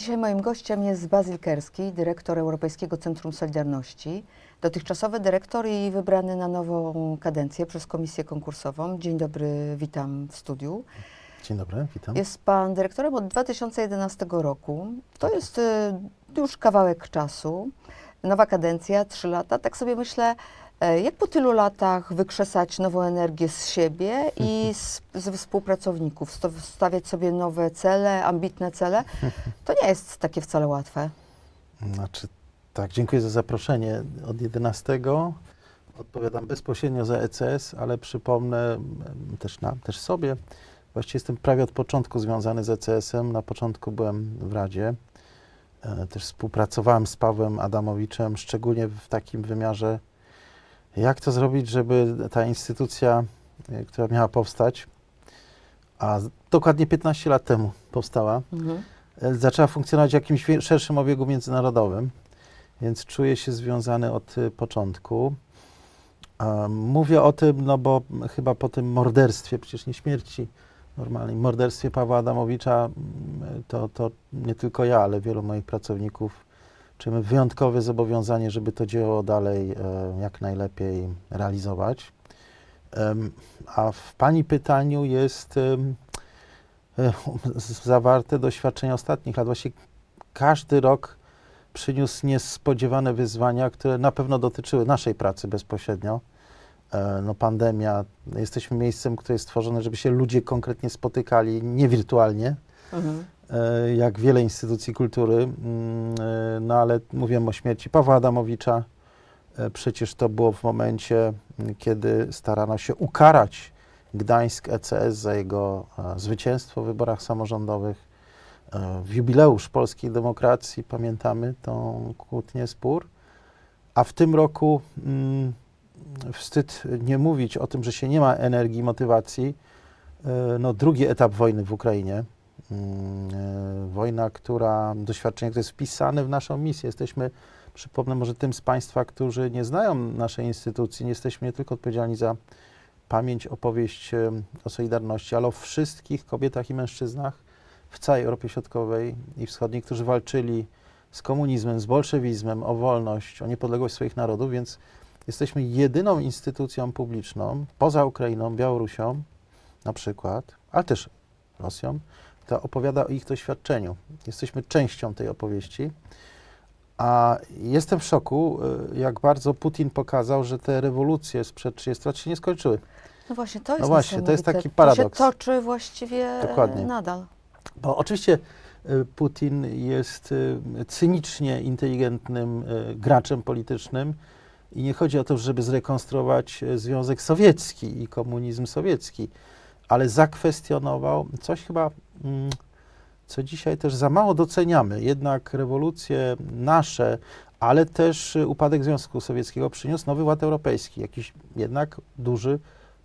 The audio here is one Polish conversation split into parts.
Dzisiaj moim gościem jest Bazyl Kerski, dyrektor Europejskiego Centrum Solidarności, dotychczasowy dyrektor i wybrany na nową kadencję przez komisję konkursową. Dzień dobry, witam w studiu. Dzień dobry, witam. Jest pan dyrektorem od 2011 roku. To jest y, już kawałek czasu. Nowa kadencja, trzy lata. Tak sobie myślę, jak po tylu latach wykrzesać nową energię z siebie i z, z współpracowników, sto- stawiać sobie nowe cele, ambitne cele. To nie jest takie wcale łatwe. Znaczy, tak, dziękuję za zaproszenie. Od 11 odpowiadam bezpośrednio za ECS, ale przypomnę też, nam, też sobie. Właściwie jestem prawie od początku związany z ECS-em. Na początku byłem w Radzie. E, Też współpracowałem z Pawłem Adamowiczem, szczególnie w takim wymiarze, jak to zrobić, żeby ta instytucja, e, która miała powstać, a dokładnie 15 lat temu powstała, Mhm. e, zaczęła funkcjonować w jakimś szerszym obiegu międzynarodowym, więc czuję się związany od y, początku. E, Mówię o tym, no bo chyba po tym morderstwie, przecież nie śmierci normalnej, morderstwie Pawła Adamowicza, m, to, to nie tylko ja, ale wielu moich pracowników czujemy wyjątkowe zobowiązanie, żeby to dzieło dalej e, jak najlepiej realizować. A w Pani pytaniu jest e, zawarte doświadczenia ostatnich lat. Właściwie każdy rok przyniósł niespodziewane wyzwania, które na pewno dotyczyły naszej pracy bezpośrednio. E, No, pandemia, jesteśmy miejscem, które jest stworzone, żeby się ludzie konkretnie spotykali, nie wirtualnie, Mhm. E, jak wiele instytucji kultury. Mm, e, No ale mówiłem o śmierci Pawła Adamowicza. E, Przecież to było w momencie, m, kiedy starano się ukarać Gdańsk ECS za jego zwycięstwo w wyborach samorządowych. W jubileusz polskiej demokracji pamiętamy tą kłótnię, spór. A w tym roku mm, wstyd nie mówić o tym, że się nie ma energii motywacji. No, drugi etap wojny w Ukrainie. Mm, e, Wojna, która, doświadczenie, które jest wpisane w naszą misję. Jesteśmy, przypomnę może tym z Państwa, którzy nie znają naszej instytucji, nie jesteśmy nie tylko odpowiedzialni za pamięć, opowieść e, o Solidarności, ale o wszystkich kobietach i mężczyznach w całej Europie Środkowej i Wschodniej, którzy walczyli z komunizmem, z bolszewizmem, o wolność, o niepodległość swoich narodów, więc jesteśmy jedyną instytucją publiczną poza Ukrainą, Białorusią na przykład, ale też Rosją, która opowiada o ich doświadczeniu. Jesteśmy częścią tej opowieści. A jestem w szoku, y, jak bardzo Putin pokazał, że te rewolucje sprzed 30 lat się nie skończyły. No właśnie, to jest właśnie, to jest taki paradoks. To się toczy właściwie Dokładnie. nadal. Bo oczywiście y, Putin jest y, cynicznie inteligentnym graczem politycznym i nie chodzi o to, żeby zrekonstruować y, Związek Sowiecki i komunizm sowiecki, ale zakwestionował coś chyba, co dzisiaj też za mało doceniamy. Jednak rewolucje nasze, ale też y, upadek Związku Sowieckiego przyniósł nowy ład europejski, jakiś jednak duży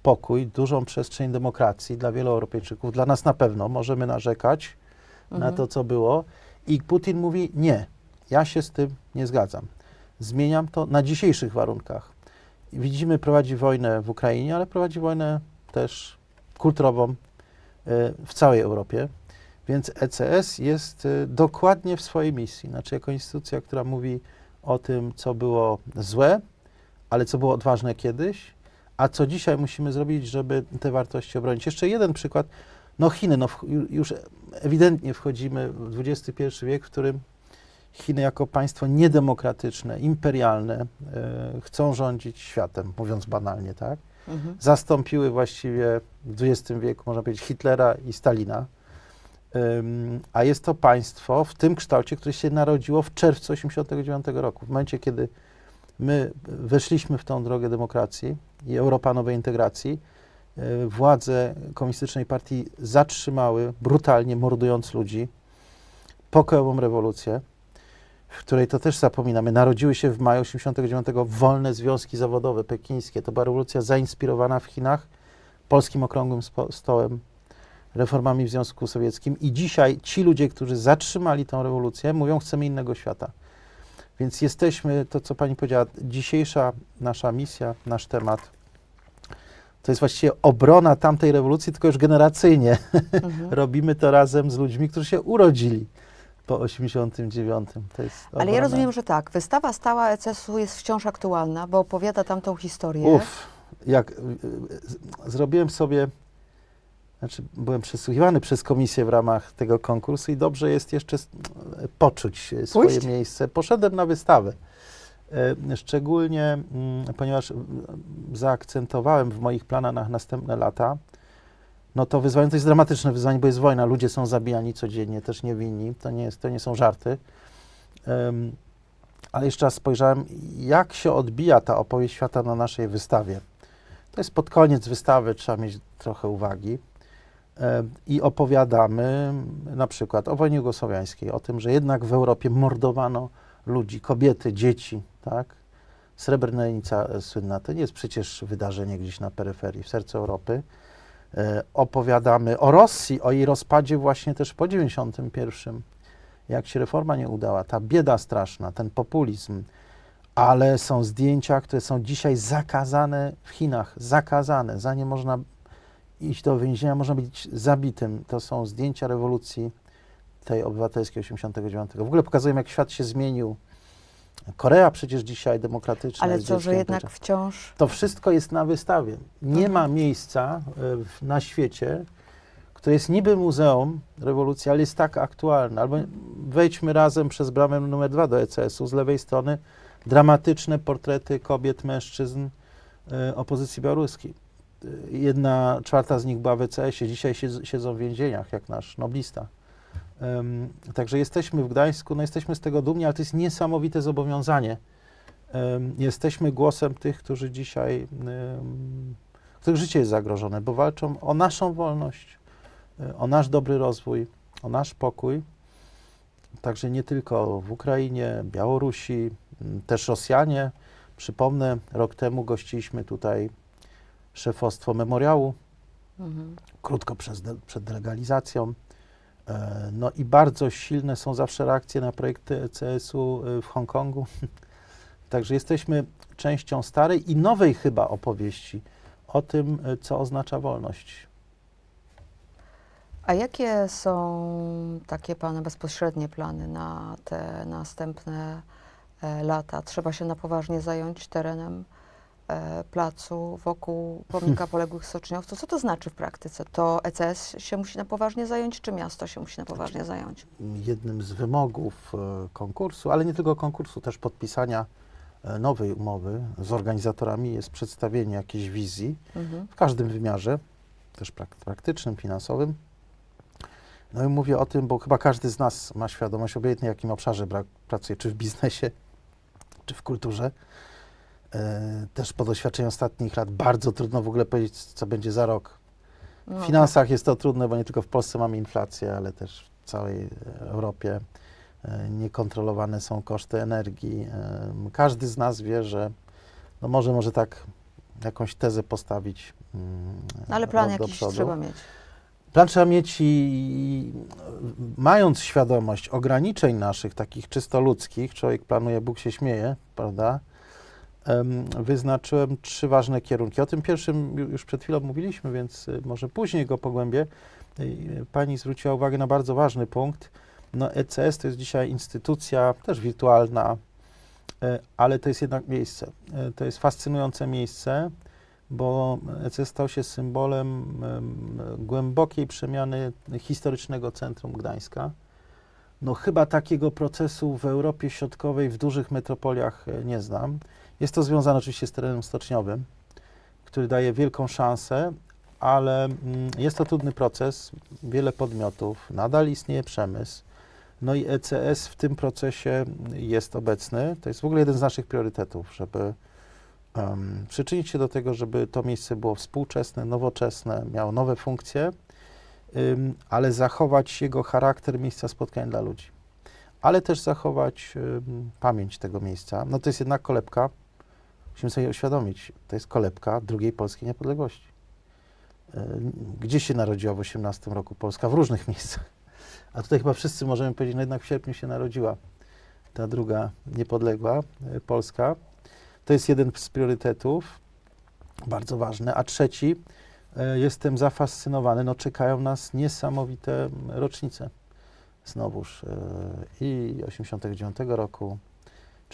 pokój, dużą przestrzeń demokracji dla wielu Europejczyków. Dla nas na pewno możemy narzekać na Mhm. to, co było. I Putin mówi: Nie, ja się z tym nie zgadzam. Zmieniam to na dzisiejszych warunkach. Widzimy, prowadzi wojnę w Ukrainie, ale prowadzi wojnę też kulturową w całej Europie. Więc ECS jest y, dokładnie w swojej misji. Znaczy, jako instytucja, która mówi o tym, co było złe, ale co było odważne kiedyś, a co dzisiaj musimy zrobić, żeby te wartości obronić. Jeszcze jeden przykład. No Chiny, no, już ewidentnie wchodzimy w XXI wiek, w którym Chiny jako państwo niedemokratyczne, imperialne, e, chcą rządzić światem, mówiąc banalnie, tak? Zastąpiły właściwie w XX wieku, można powiedzieć, Hitlera i Stalina. A jest to państwo w tym kształcie, które się narodziło w czerwcu 1989 roku. W momencie, kiedy my weszliśmy w tą drogę demokracji i Europa nowej integracji, y, władze komunistycznej partii zatrzymały, brutalnie mordując ludzi, pokojową rewolucję, której to też zapominamy, narodziły się w maju 1989 wolne związki zawodowe pekińskie. To była rewolucja zainspirowana w Chinach polskim okrągłym stołem, reformami w Związku Sowieckim. I dzisiaj ci ludzie, którzy zatrzymali tę rewolucję, mówią, chcemy innego świata. Więc jesteśmy, to co pani powiedziała, dzisiejsza nasza misja, nasz temat, to jest właściwie obrona tamtej rewolucji, tylko już generacyjnie. Mhm. Robimy to razem z ludźmi, którzy się urodzili po 89. To jest Ale ja rozumiem, że tak, wystawa stała ECS-u jest wciąż aktualna, bo opowiada tam tą historię. Uff, jak y, y, zrobiłem sobie, znaczy byłem przesłuchiwany przez komisję w ramach tego konkursu i dobrze jest jeszcze s- poczuć swoje Pójść? miejsce. Poszedłem na wystawę. Szczególnie, mm, ponieważ mm, zaakcentowałem w moich planach na następne lata, no to wyzwanie to jest dramatyczne wyzwanie, bo jest wojna, ludzie są zabijani codziennie, też niewinni, to nie, jest, to nie są żarty. Em, ale jeszcze raz spojrzałem, jak się odbija ta opowieść świata na naszej wystawie. To jest pod koniec wystawy, trzeba mieć trochę uwagi. I opowiadamy na przykład o wojnie jugosłowiańskiej, o tym, że jednak w Europie mordowano ludzi, kobiety, dzieci, tak? Srebrnica e, słynna, to nie jest przecież wydarzenie gdzieś na peryferii, w sercu Europy. E, opowiadamy o Rosji, o jej rozpadzie właśnie też po 91 jak się reforma nie udała, ta bieda straszna, ten populizm, ale są zdjęcia, które są dzisiaj zakazane w Chinach, zakazane, za nie można iść do więzienia, można być zabitym. To są zdjęcia rewolucji tej obywatelskiej 89. W ogóle pokazują, jak świat się zmienił. Korea przecież dzisiaj demokratyczna Ale co, że jednak wciąż... To wszystko jest na wystawie. Nie Mhm. ma miejsca y, w- na świecie, które jest niby muzeum rewolucji, ale jest tak aktualne. Albo wejdźmy razem przez bramę numer dwa do ECS-u, z lewej strony dramatyczne portrety kobiet, mężczyzn y, opozycji białoruskiej. Y, Jedna czwarta z nich była w ECS-ie, dzisiaj siedz- siedzą w więzieniach, jak nasz noblista. Ym, także jesteśmy w Gdańsku, no jesteśmy z tego dumni, ale to jest niesamowite zobowiązanie. Ym, jesteśmy głosem tych, którzy dzisiaj, ym, których życie jest zagrożone, bo walczą o naszą wolność, y, o nasz dobry rozwój, o nasz pokój. Także nie tylko w Ukrainie, Białorusi, też Rosjanie. Przypomnę, rok temu gościliśmy tutaj szefostwo memoriału, Mhm. krótko przed, przed delegalizacją. E, No i bardzo silne są zawsze reakcje na projekty ECS-u y, w Hongkongu. Także jesteśmy częścią starej i nowej chyba opowieści o tym, y, co oznacza wolność. A jakie są takie Pana bezpośrednie plany na te następne e, lata? Trzeba się na poważnie zająć terenem e, placu wokół pomnika poległych soczniowców. Co to znaczy w praktyce? To ECS się musi na poważnie zająć, czy miasto się musi na poważnie zająć? Jednym z wymogów e, konkursu, ale nie tylko konkursu, też podpisania e, nowej umowy z organizatorami jest przedstawienie jakiejś wizji Mhm. w każdym wymiarze, też prak- praktycznym, finansowym. No i mówię o tym, bo chyba każdy z nas ma świadomość, obojętnie w jakim obszarze pracuje, czy w biznesie, czy w kulturze. E, też po doświadczeniu ostatnich lat bardzo trudno w ogóle powiedzieć, co będzie za rok. No, W finansach jest to trudne, bo nie tylko w Polsce mamy inflację, ale też w całej e, Europie e, niekontrolowane są koszty energii. Em, Każdy z nas wie, że no może, może tak jakąś tezę postawić. mm, No, ale plan jakiś przodu. trzeba mieć. Plan trzeba mieć i mając świadomość ograniczeń naszych, takich czysto ludzkich, człowiek planuje, Bóg się śmieje, prawda? Em, Wyznaczyłem trzy ważne kierunki. O tym pierwszym ju- już przed chwilą mówiliśmy, więc y, może później go pogłębię. Y, Pani zwróciła uwagę na bardzo ważny punkt. No, ECS to jest dzisiaj instytucja też wirtualna, e, ale to jest jednak miejsce. To jest fascynujące miejsce, bo ECS stał się symbolem em, głębokiej przemiany historycznego centrum Gdańska. No chyba takiego procesu w Europie Środkowej, w dużych metropoliach nie znam. Jest to związane oczywiście z terenem stoczniowym, który daje wielką szansę, ale mm, jest to trudny proces, wiele podmiotów, nadal istnieje przemysł. No i ECS w tym procesie jest obecny. To jest w ogóle jeden z naszych priorytetów, żeby em, przyczynić się do tego, żeby to miejsce było współczesne, nowoczesne, miało nowe funkcje, ym, ale zachować jego charakter miejsca spotkań dla ludzi. Ale też zachować ym, pamięć tego miejsca. No to jest jednak kolebka, musimy sobie uświadomić, to jest kolebka drugiej polskiej niepodległości. Ym, Gdzie się narodziła w 18 roku Polska? W różnych miejscach. A tutaj chyba wszyscy możemy powiedzieć, no jednak w sierpniu się narodziła ta druga niepodległa y, Polska. To jest jeden z priorytetów, bardzo ważny. A trzeci, e, jestem zafascynowany, no czekają nas niesamowite rocznice. znowuż e, i 89 roku,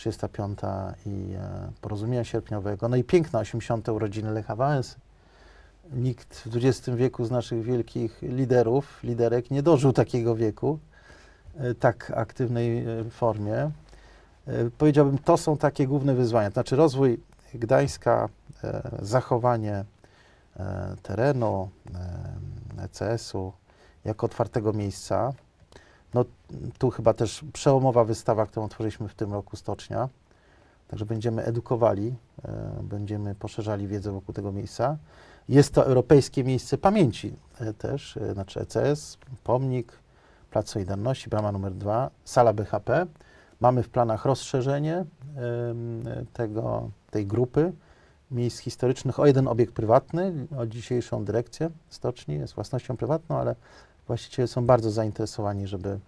35 i e, porozumienia sierpniowego, no i piękna 80. urodziny Lecha Wałęsy. Nikt w XX wieku z naszych wielkich liderów, liderek nie dożył takiego wieku, e, tak aktywnej e, formie. Powiedziałbym, to są takie główne wyzwania, to znaczy rozwój Gdańska, zachowanie terenu, ECS-u jako otwartego miejsca. No, tu chyba też przełomowa wystawa, którą otworzyliśmy w tym roku, Stocznia. Także będziemy edukowali, e, będziemy poszerzali wiedzę wokół tego miejsca. Jest to europejskie miejsce pamięci e, też, e, znaczy ECS, pomnik, Plac Solidarności, brama numer dwa, sala BHP. Mamy w planach rozszerzenie tego, tej grupy miejsc historycznych o jeden obiekt prywatny, o dzisiejszą dyrekcję stoczni, jest własnością prywatną, ale właściciele są bardzo zainteresowani, żeby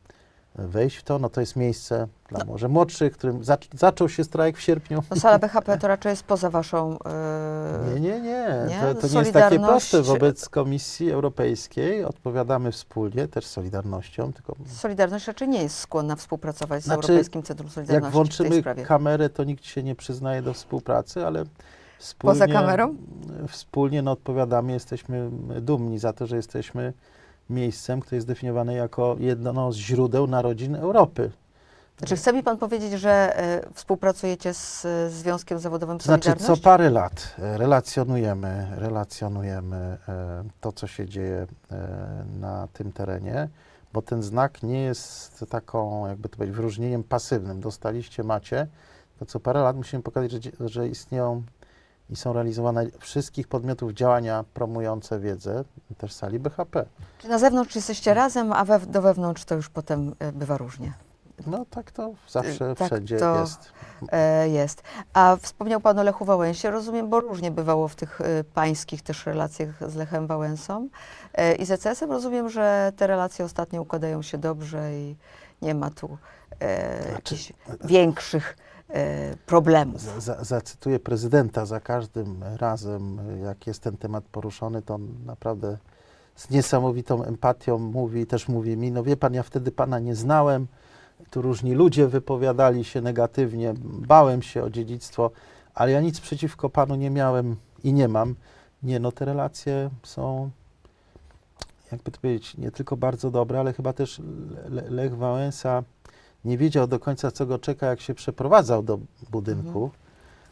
wejść w to. No to jest miejsce dla może młodszych, którym zac- zaczął się strajk w sierpniu. No, sala BHP to raczej jest poza waszą... e, Nie, nie, nie. nie? To, to nie jest takie proste. Wobec Komisji Europejskiej odpowiadamy wspólnie, też z Solidarnością, tylko Solidarność raczej nie jest skłonna współpracować z Znaczy, Europejskim Centrum Solidarności jak włączymy kamerę, to nikt się nie przyznaje do współpracy, ale wspólnie, Poza kamerą? Wspólnie no, odpowiadamy, jesteśmy dumni za to, że jesteśmy miejscem, które jest zdefiniowane jako jedno z źródeł narodzin Europy. Czy chce mi pan powiedzieć, że e, współpracujecie z e, Związkiem Zawodowym To znaczy, Solidarność? co parę lat e, relacjonujemy, relacjonujemy e, to, co się dzieje e, na tym terenie, bo ten znak nie jest taką, jakby to powiedzieć, wyróżnieniem pasywnym. Dostaliście, macie, to co parę lat musimy pokazać, że, że istnieją i są realizowane wszystkich podmiotów działania promujące wiedzę, też sali BHP. Czy na zewnątrz jesteście razem, a we, do wewnątrz to już potem e, bywa różnie? No tak to zawsze tak wszędzie to- jest. E, jest. A wspomniał Pan o Lechu Wałęsie, rozumiem, bo różnie bywało w tych e, pańskich też relacjach z Lechem Wałęsą. E, I z ECS-em rozumiem, że te relacje ostatnio układają się dobrze i nie ma tu e, Znaczy, jakichś większych problemów. Za, za, zacytuję prezydenta za każdym razem, jak jest ten temat poruszony, to on naprawdę z niesamowitą empatią mówi, też mówi mi, no wie pan, ja wtedy pana nie znałem, tu różni ludzie wypowiadali się negatywnie, bałem się o dziedzictwo, ale ja nic przeciwko panu nie miałem i nie mam. Nie, no te relacje są, jakby to powiedzieć, nie tylko bardzo dobre, ale chyba też Le- Le- Lech Wałęsa nie wiedział do końca, co go czeka, jak się przeprowadzał do budynku.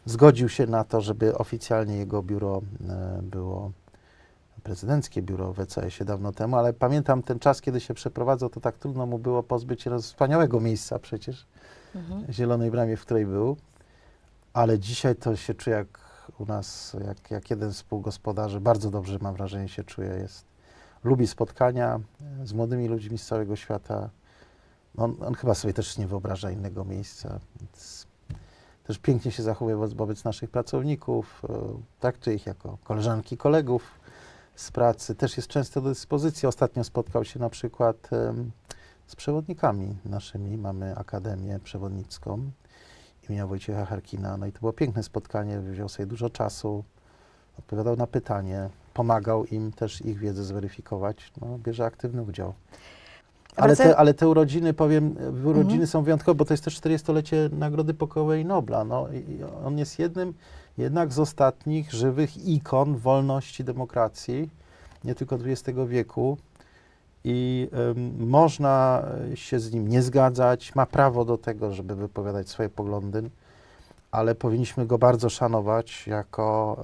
Zgodził się na to, żeby oficjalnie jego biuro e, było prezydenckie biuro w ECS-ie dawno temu, ale pamiętam ten czas, kiedy się przeprowadzał, to tak trudno mu było pozbyć się wspaniałego miejsca przecież, Mhm. Zielonej Bramie, w której był, ale dzisiaj to się czuje jak u nas, jak, jak jeden z współgospodarzy, bardzo dobrze mam wrażenie się czuje, jest, lubi spotkania e, z młodymi ludźmi z całego świata, on, on chyba sobie też nie wyobraża innego miejsca, więc też pięknie się zachowuje wobec, wobec naszych pracowników, e, traktuje ich jako koleżanki, kolegów z pracy, też jest często do dyspozycji. Ostatnio spotkał się na przykład z przewodnikami naszymi, mamy Akademię Przewodnicką imienia Wojciecha Harkina, no i to było piękne spotkanie, wziął sobie dużo czasu, odpowiadał na pytanie, pomagał im też ich wiedzę zweryfikować, no, bierze aktywny udział. Ale te, ale te urodziny, powiem, e, urodziny Mhm. są wyjątkowe, bo to jest też 40-lecie Nagrody Pokojowej Nobla. No, on jest jednym jednak z ostatnich żywych ikon wolności, demokracji, nie tylko XX wieku. I można się z nim nie zgadzać, ma prawo do tego, żeby wypowiadać swoje poglądy, ale powinniśmy go bardzo szanować jako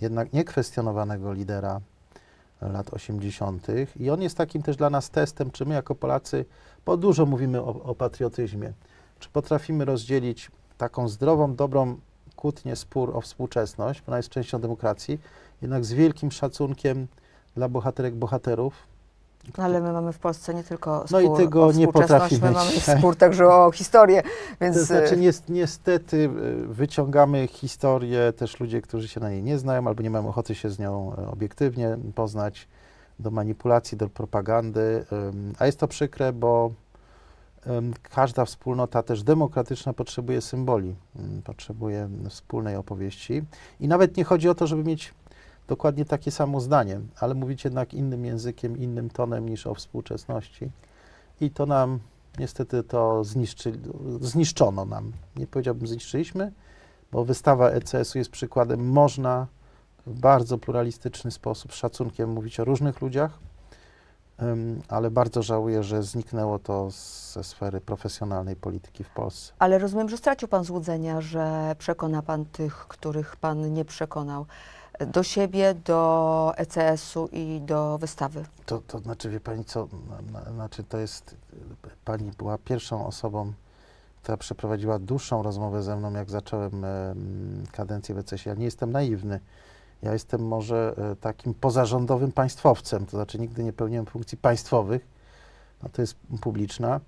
jednak niekwestionowanego lidera lat 80. I on jest takim też dla nas testem, czy my jako Polacy, bo dużo mówimy o, o patriotyzmie, czy potrafimy rozdzielić taką zdrową, dobrą kłótnię, spór o współczesność, bo ona jest częścią demokracji, jednak z wielkim szacunkiem dla bohaterek, bohaterów. Ale my mamy w Polsce nie tylko No i spór tego o nie potrafimy my mamy spór także o historię, więc To znaczy e, ni niestety y, wyciągamy historię, też ludzie, którzy się na niej nie znają albo nie mają ochoty się z nią e, obiektywnie poznać, do manipulacji, do propagandy, a jest to przykre, bo każda wspólnota też demokratyczna potrzebuje symboli, ym, potrzebuje wspólnej opowieści. I nawet nie chodzi o to, żeby mieć dokładnie takie samo zdanie, ale mówić jednak innym językiem, innym tonem niż o współczesności. i to nam niestety to zniszczy, zniszczono nam. Nie powiedziałbym zniszczyliśmy, bo wystawa ECS-u jest przykładem, można w bardzo pluralistyczny sposób, z szacunkiem mówić o różnych ludziach, em, ale bardzo żałuję, że zniknęło to ze sfery profesjonalnej polityki w Polsce. Ale rozumiem, że stracił Pan złudzenia, że przekona Pan tych, których Pan nie przekonał do siebie, do ECS-u i do wystawy. To, to znaczy, wie pani co, na, na, znaczy to jest, pani była pierwszą osobą, która przeprowadziła dłuższą rozmowę ze mną, jak zacząłem em, kadencję w ECS. Ja nie jestem naiwny. Ja jestem może e, takim pozarządowym państwowcem, to znaczy nigdy nie pełniłem funkcji państwowych, no to jest publiczna.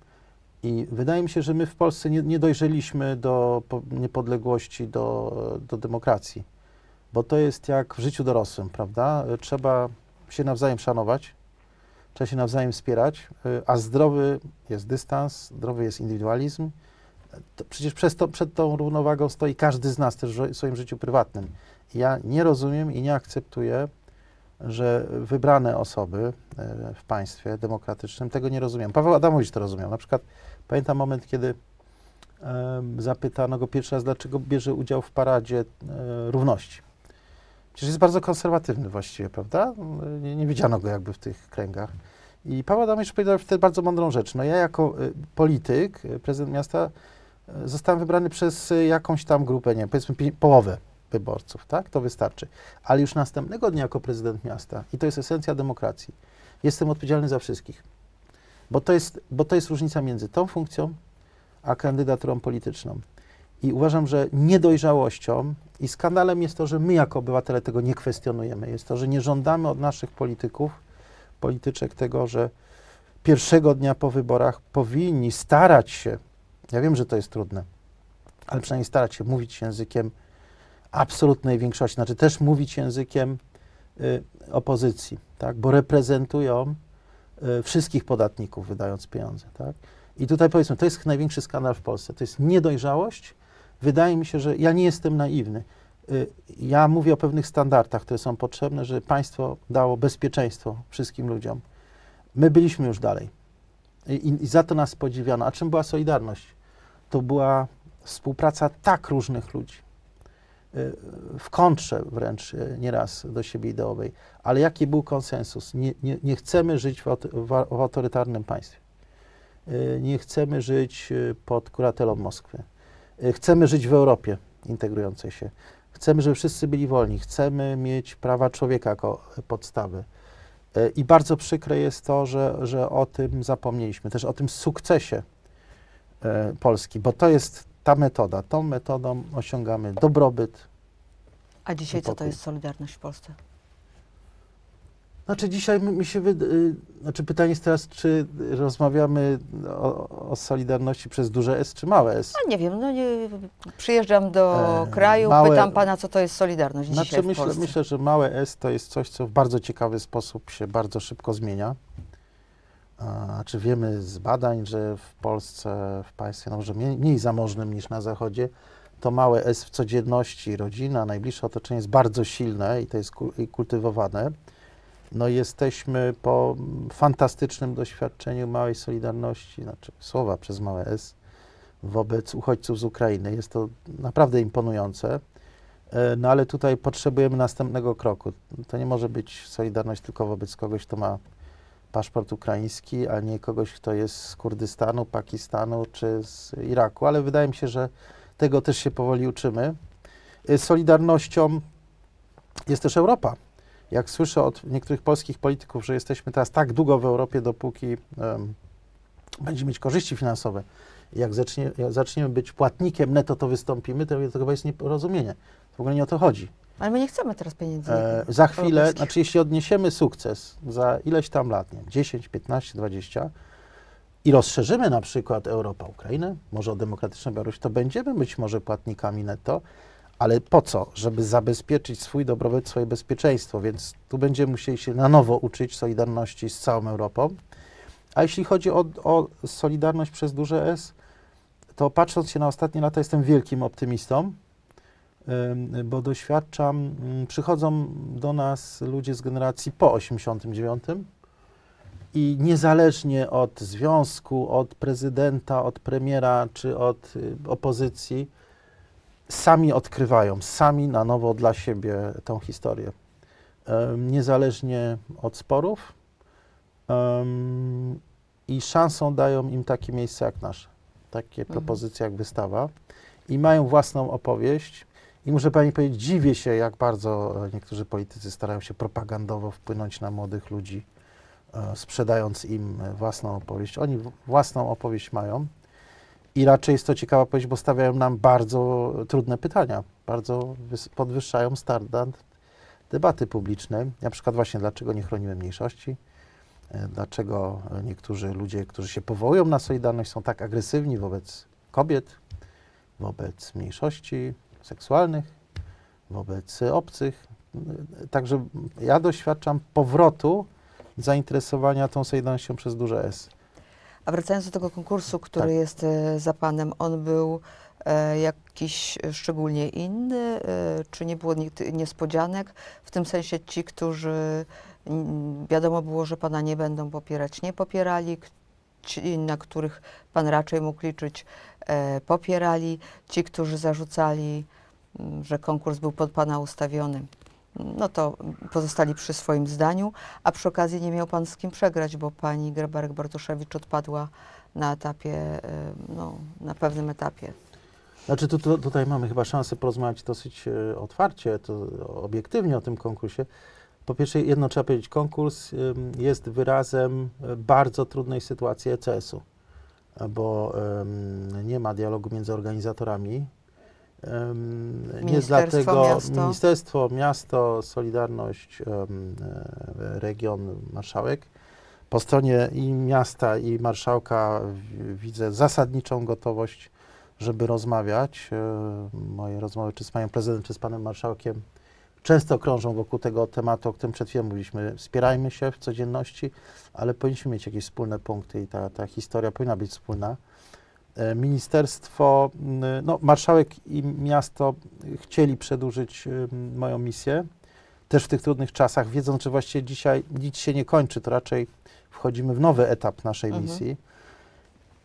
I wydaje mi się, że my w Polsce nie, nie dojrzeliśmy do po, niepodległości, do, do demokracji, bo to jest jak w życiu dorosłym, prawda? Trzeba się nawzajem szanować, trzeba się nawzajem wspierać, y, a zdrowy jest dystans, zdrowy jest indywidualizm. To przecież to, przed tą równowagą stoi każdy z nas też w swoim życiu prywatnym. Ja nie rozumiem i nie akceptuję, że wybrane osoby y, w państwie demokratycznym tego nie rozumieją. Paweł Adamowicz to rozumiał. Na przykład pamiętam moment, kiedy zapytano go pierwszy raz, dlaczego bierze udział w paradzie e, równości. Przecież jest bardzo konserwatywny właściwie, prawda? Nie, nie widziano go jakby w tych kręgach. I Paweł Adamowicz powiedział wtedy bardzo mądrą rzecz. No ja jako y, polityk, y, prezydent miasta, y, zostałem wybrany przez jakąś tam grupę, nie wiem, powiedzmy połowę wyborców, tak? To wystarczy. Ale już następnego dnia jako prezydent miasta, i to jest esencja demokracji, jestem odpowiedzialny za wszystkich. Bo to jest, bo to jest różnica między tą funkcją, a kandydaturą polityczną. I uważam, że niedojrzałością i skandalem jest to, że my jako obywatele tego nie kwestionujemy. Jest to, że nie żądamy od naszych polityków, polityczek tego, że pierwszego dnia po wyborach powinni starać się, ja wiem, że to jest trudne, ale przynajmniej starać się mówić językiem absolutnej większości, znaczy też mówić językiem y, opozycji, tak? bo reprezentują y, wszystkich podatników, wydając pieniądze. Tak? I tutaj powiedzmy, to jest największy skandal w Polsce. To jest niedojrzałość. Wydaje mi się, że ja nie jestem naiwny. Y, Ja mówię o pewnych standardach, które są potrzebne, żeby państwo dało bezpieczeństwo wszystkim ludziom. My byliśmy już dalej. I, i- za to nas podziwiano. A czym była Solidarność? To była współpraca tak różnych ludzi. Y, W kontrze wręcz y, nieraz do siebie ideowej. Ale jaki był konsensus? Nie, nie, nie chcemy żyć w, w, autorytarnym państwie. Nie chcemy żyć pod kuratelą Moskwy. Y, Chcemy żyć w Europie integrującej się. Chcemy, żeby wszyscy byli wolni. Chcemy mieć prawa człowieka jako podstawy. Y, I bardzo przykre jest to, że, że o tym zapomnieliśmy. Też o tym sukcesie e, Polski, bo to jest ta metoda. Tą metodą osiągamy dobrobyt. A dzisiaj co to jest Solidarność w Polsce? Znaczy dzisiaj mi się wydaje, znaczy pytanie jest teraz, czy rozmawiamy o, o Solidarności przez duże S czy małe S? No nie wiem, no nie, przyjeżdżam do E, kraju, małe- pytam Pana, co to jest Solidarność dzisiaj Znaczy w myślę, Polsce. myślę, że małe S to jest coś, co w bardzo ciekawy sposób się bardzo szybko zmienia. A, czy wiemy z badań, że w Polsce, w państwie no może mniej, mniej zamożnym niż na Zachodzie, to małe S w codzienności, rodzina, najbliższe otoczenie jest bardzo silne i to jest kultywowane. No jesteśmy po fantastycznym doświadczeniu małej solidarności, znaczy słowa przez małe S, wobec uchodźców z Ukrainy. Jest to naprawdę imponujące. E, No ale tutaj potrzebujemy następnego kroku. To nie może być solidarność tylko wobec kogoś, kto ma paszport ukraiński, a nie kogoś, kto jest z Kurdystanu, Pakistanu czy z Iraku, ale wydaje mi się, że tego też się powoli uczymy. E, Solidarnością jest też Europa. Jak słyszę od niektórych polskich polityków, że jesteśmy teraz tak długo w Europie, dopóki em, będziemy mieć korzyści finansowe, jak, zacznie, jak zaczniemy być płatnikiem netto, to wystąpimy, to, to chyba jest nieporozumienie. W ogóle nie o to chodzi. Ale my nie chcemy teraz pieniędzy. E, za chwilę, znaczy jeśli odniesiemy sukces za ileś tam lat, nie, wiem, 10, 15, 20 i rozszerzymy na przykład Europa, Ukrainę, może o demokratyczną Białoruś, to będziemy być może płatnikami netto, ale po co? Żeby zabezpieczyć swój dobrobyt, swoje bezpieczeństwo, więc tu będziemy musieli się na nowo uczyć solidarności z całą Europą. A jeśli chodzi o, o solidarność przez duże S, to patrząc się na ostatnie lata, jestem wielkim optymistą ym, bo doświadczam, przychodzą do nas ludzie z generacji po 89 I niezależnie od związku, od prezydenta, od premiera czy od y, opozycji, sami odkrywają, sami na nowo dla siebie tą historię. Niezależnie od sporów i szansą dają im takie miejsca jak nasze, takie Mhm. propozycje jak wystawa i mają własną opowieść. I muszę Pani powiedzieć, dziwię się, jak bardzo e, niektórzy politycy starają się propagandowo wpłynąć na młodych ludzi, e, sprzedając im e, własną opowieść. Oni własną opowieść mają i raczej jest to ciekawa opowieść, bo stawiają nam bardzo trudne pytania, bardzo podwyższają standard debaty publicznej. Na przykład właśnie, dlaczego nie chronimy mniejszości, e, dlaczego niektórzy ludzie, którzy się powołują na Solidarność, są tak agresywni wobec kobiet, wobec mniejszości seksualnych, wobec obcych. E, Także ja doświadczam powrotu zainteresowania tą Solidarnością przez duże S. A wracając do tego konkursu, który Tak. jest e, za Panem, on był e, jakiś szczególnie inny, e, czy nie było niespodzianek? W tym sensie ci, którzy wiadomo było, że Pana nie będą popierać, nie popierali, ci, na których Pan raczej mógł liczyć, e, popierali, ci, którzy zarzucali, że konkurs był pod Pana ustawiony. No to pozostali przy swoim zdaniu, a przy okazji nie miał Pan z kim przegrać, bo Pani Grabarek-Bartoszewicz odpadła na etapie, e, no, na pewnym etapie. Znaczy tu, tu, tutaj mamy chyba szansę porozmawiać dosyć e, otwarcie, to obiektywnie o tym konkursie. Po pierwsze, jedno trzeba powiedzieć, konkurs jest wyrazem e, bardzo trudnej sytuacji ECS-u, bo nie ma dialogu między organizatorami. Nie Ministerstwo, dlatego miasto. Ministerstwo, Miasto, Solidarność, e, Region, Marszałek. Po stronie i miasta, i marszałka widzę zasadniczą gotowość żeby rozmawiać. E, Moje rozmowy czy z panią prezydent, czy z panem marszałkiem często krążą wokół tego tematu, o którym przed chwilą mówiliśmy. Wspierajmy się w codzienności, ale powinniśmy mieć jakieś wspólne punkty i ta, ta historia powinna być wspólna. Ministerstwo, m, no, marszałek i miasto chcieli przedłużyć em, moją misję, też w tych trudnych czasach, wiedząc, że właściwie dzisiaj nic się nie kończy, to raczej wchodzimy w nowy etap naszej Mhm. misji.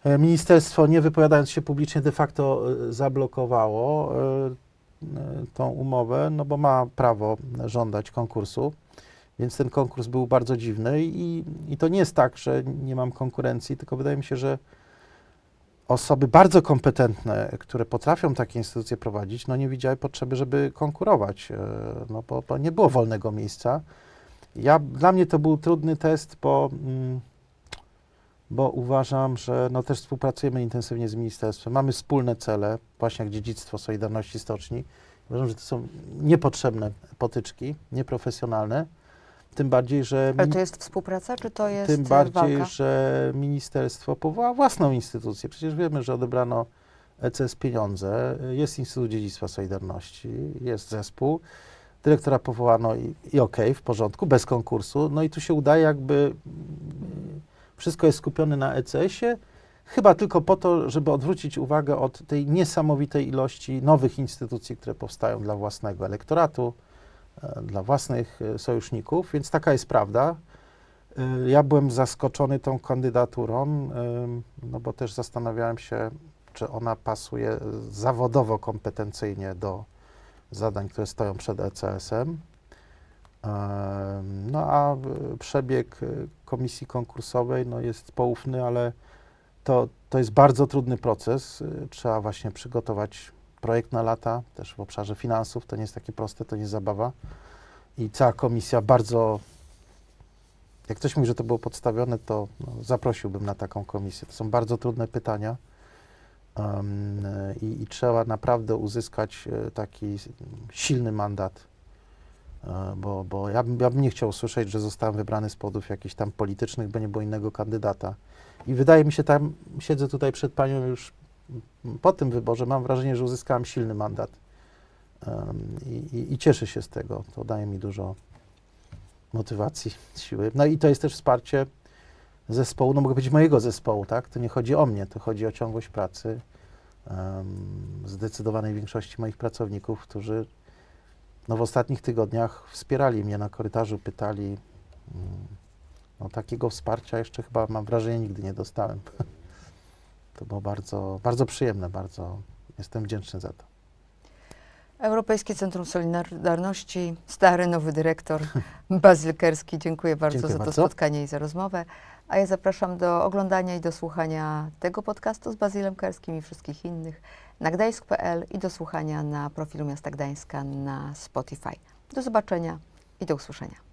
E, Ministerstwo, nie wypowiadając się publicznie, de facto e, zablokowało e, tą umowę, no bo ma prawo żądać konkursu, więc ten konkurs był bardzo dziwny i, i to nie jest tak, że nie mam konkurencji, tylko wydaje mi się, że osoby bardzo kompetentne, które potrafią takie instytucje prowadzić, no nie widziały potrzeby, żeby konkurować, e, no bo, nie było wolnego miejsca. Ja, dla mnie to był trudny test, bo... Mm, bo uważam, że no też współpracujemy intensywnie z ministerstwem. Mamy wspólne cele, właśnie jak dziedzictwo Solidarności Stoczni. Uważam, że to są niepotrzebne potyczki, nieprofesjonalne. Tym bardziej, że, Ale to jest współpraca, czy to jest tym e, bardziej, walka? że ministerstwo powoła własną instytucję. Przecież wiemy, że odebrano ECS pieniądze, jest Instytut Dziedzictwa Solidarności, jest zespół. Dyrektora powołano i, i okej, w porządku, bez konkursu. No i tu się udaje jakby mm, wszystko jest skupione na ECS-ie, chyba tylko po to, żeby odwrócić uwagę od tej niesamowitej ilości nowych instytucji, które powstają dla własnego elektoratu, dla własnych e, sojuszników, więc taka jest prawda. E, Ja byłem zaskoczony tą kandydaturą, no bo też zastanawiałem się, czy ona pasuje e, zawodowo, kompetencyjnie do zadań, które stoją przed ECS-em. Em, No a e, przebieg e, komisji konkursowej no, jest poufny, ale to, to jest bardzo trudny proces. E, Trzeba właśnie przygotować projekt na lata, też w obszarze finansów. To nie jest takie proste, to nie jest zabawa. I cała komisja bardzo. Jak ktoś mówi, że to było podstawione, to no, zaprosiłbym na taką komisję. To są bardzo trudne pytania. E, i, I trzeba naprawdę uzyskać e, taki silny mandat E, bo, bo ja, bym, ja bym nie chciał usłyszeć, że zostałem wybrany z powodów jakichś tam politycznych, bo nie było innego kandydata. I wydaje mi się, tam siedzę tutaj przed panią już po tym wyborze, mam wrażenie, że uzyskałem silny mandat. I, i, I cieszę się z tego. To daje mi dużo motywacji, siły. No i to jest też wsparcie zespołu, no mogę powiedzieć mojego zespołu, tak? To nie chodzi o mnie, to chodzi o ciągłość pracy em, zdecydowanej większości moich pracowników, którzy no w ostatnich tygodniach wspierali mnie na korytarzu, pytali, mm, No, takiego wsparcia jeszcze chyba mam wrażenie nigdy nie dostałem. To było bardzo, bardzo przyjemne, bardzo jestem wdzięczny za to. Europejskie Centrum Solidarności, stary, nowy dyrektor Bazyl Kerski. Dziękuję bardzo Dziękuję za to bardzo. spotkanie i za rozmowę. A ja zapraszam do oglądania i do słuchania tego podcastu z Bazylem Kerskim i wszystkich innych na gdańsk.pl i do słuchania na profilu Miasta Gdańska na Spotify. Do zobaczenia i do usłyszenia.